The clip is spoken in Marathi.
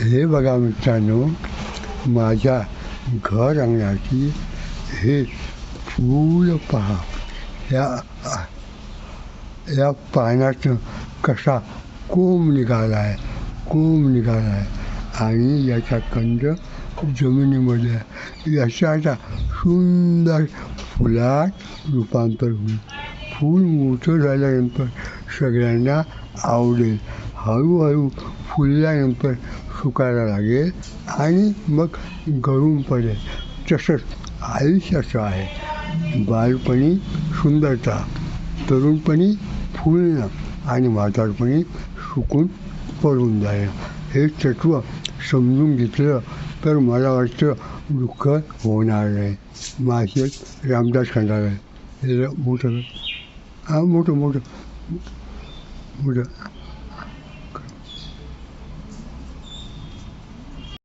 हे बघा मित्रांनो माझ्या घर अंगणाची हे फूल पहा या या पानातून कसा कोंब निघाला आहे कोंब निघाला आहे आणि याचा कंद जमिनीमध्ये आहे. याचा आता सुंदर फुलात रूपांतर होईल फूल मोठं झाल्यानंतर सगळ्यांना आवडेल. हळूहळू फुलल्यानंतर सुकायला लागेल आणि मग गळून पडेल. तसंच आयुष्य असं आहे. बालपणी सुंदरता तरुणपणी फुलणं आणि म्हातारपणी सुकून पडून जाणं. हे तत्व समजून घेतलं तर मला वाटतं दुःख होणार नाही. माझे रामदास खंडाळ. मोठं हा मोठं मोठं. मोठं